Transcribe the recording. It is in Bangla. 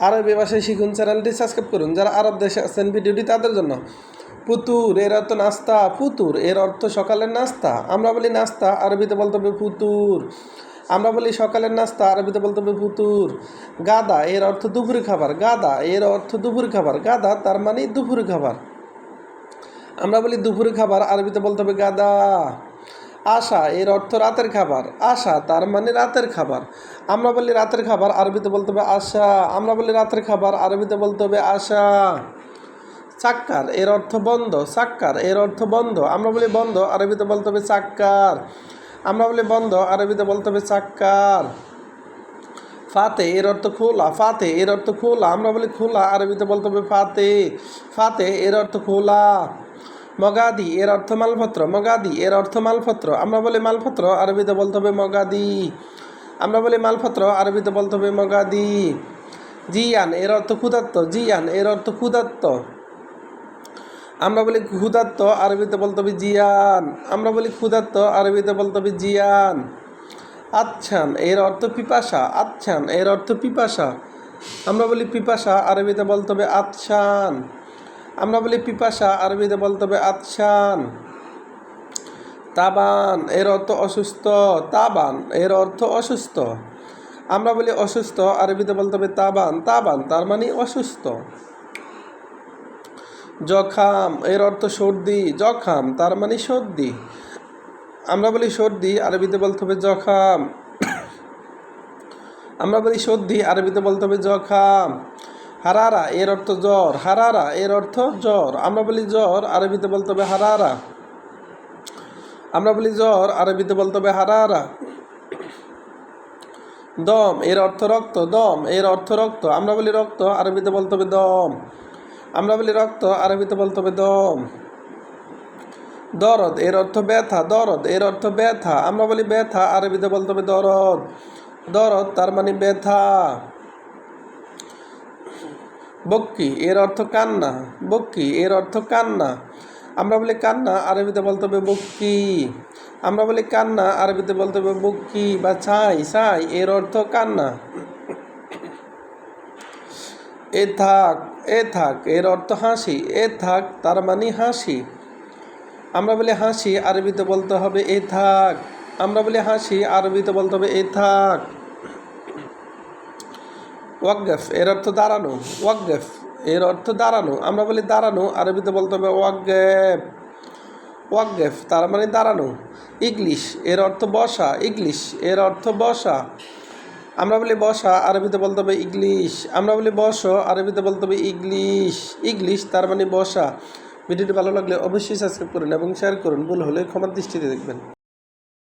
আরবি ভাষায় শিখুন চ্যানেলটি সাবস্ক্রাইব করুন। যারা আরব দেশে আছেন ভিডিওটি তাদের জন্য। পুতুর, এর অর্থ নাস্তা। পুতুর, এর অর্থ সকালের নাস্তা। আমরা বলি নাস্তা, আরবিতে বলতে হবে পুতুর। আমরা বলি সকালের নাস্তা, আরবিতে বলতে হবে পুতুর। গাদা, এর অর্থ দুপুরে খাবার। গাদা, এর অর্থ দুপুরে খাবার। গাদা, তার মানে দুপুরে খাবার। আমরা বলি দুপুরে খাবার, আরবিতে বলতে হবে গাদা। আশা, এর অর্থ রাতের খাবার। আশা, তার মানে রাতের খাবার। আমরা বলি রাতের খাবার, আরবিতে বলতে হবে আশা। আমরা বলি রাতের খাবার, আরবিতে বলতে হবে আশা। চাক্কার এর অর্থ বন্ধ। চাক্কার এর অর্থ বন্ধ। আমরা বলি বন্ধ, আরবিতে বলতে হবে চাক্কার আমরা বলি বন্ধ, আরবিতে বলতে হবে চাক্কার ফাতে, এর অর্থ খোলা। ফাতে, এর অর্থ খোলা। আমরা বলি খোলা, আরবিতে বলতে হবে ফাতে। ফাতে, এর অর্থ খোলা। মগাদি, এর অর্থ মালপত্র। মগাদি, এর অর্থ মালপত্র। আমরা বলি মালপত্র, আরবিতে বলতে হবে মগাদি। আমরা বলি মালপত্র, আরবিতে বলতে হবে মগাদি। জিয়ান, এর অর্থ ক্ষুধাত্ত জিয়ান, এর অর্থ ক্ষুধাত্ত আমরা বলি ক্ষুধাত্ত আরবিতে বলতে হবে জিয়ান। আমরা বলি ক্ষুধাত্ত আরবিতে বলতে হবে জিয়ান। আচ্ছান, এর অর্থ পিপাসা। আচ্ছান, এর অর্থ পিপাসা। আমরা বলি পিপাসা, আরবিতে বলতে হবে আচ্ছান। আমরা বলি পিপাসা, আরবিতে বলতে হবে আচ্ছান তাবান, এর অর্থ অসুস্থ, তাবান, এর অর্থ অসুস্থ। আমরা বলি অসুস্থ, আরবিতে বলতে হবে তাবান তাবান তার মানে অসুস্থ। জখাম, এর অর্থ সর্দি, জখাম তার মানে সর্দি। আমরা বলি সর্দি, আরবিতে বলতে হবে জখাম। আমরা বলি সর্দি, আরবিতে বলতে হবে জখাম। হারারা, এর অর্থ জ্বর। হারারা, এর অর্থ জ্বর। আমরা বলি জ্বর, আরবিতে বলতে হবে হারারা। আমরা বলি জ্বর, আরবিতে বলতে হবে হারারা। দম, এর অর্থ রক্ত। দম, এর অর্থ রক্ত। আমরা বলি রক্ত, আরবিতে বলতে হবে দম। আমরা বলি রক্ত, আরবিতে বলতে হবে দম। দরদ, এর অর্থ ব্যথা। দরদ, এর অর্থ ব্যথা। আমরা বলি ব্যথা, আরবিতে বলতে হবে দরদ। দরদ, তার মানে ব্যথা। বক্কি, এর অর্থ কান্না। বক্কি, এর অর্থ কান্না। আমরা বলি কান্না, আরবিতে বলতে হবে বক্কি। আমরা বলি কান্না, আরবিতে বলতে হবে বক্কি বা ছাই। ছাই, এর অর্থ কান্না। এ থাক এ থাক, এর অর্থ হাসি। এ থাক, তার মানে হাসি। আমরা বলি হাসি, আরবিতে বলতে হবে এ থাক। আমরা বলি হাসি, আরবিতে বলতে হবে এ থাক। ওয়াকগেফ এর অর্থ দাঁড়ানো ওয়াকগেফ এর অর্থ দাঁড়ানো। আমরা বলি দাঁড়ানো, আরবিতে বলতে হবে ওয়াকগেফ ওয়াকগেফ তার মানে দাঁড়ানো। ইংলিশ এর অর্থ বসা ইংলিশ এর অর্থ বসা। আমরা বলি বসা, আরবিতে বলতে হবে ইংলিশ আমরা বলি বস, আরবিতে বলতে হবে ইংলিশ ইংলিশ তার মানে বসা। ভিডিওটি ভালো লাগলে অবশ্যই সাবস্ক্রাইব করুন এবং শেয়ার করুন। ভুল হলে ক্ষমার দৃষ্টিতে দেখবেন।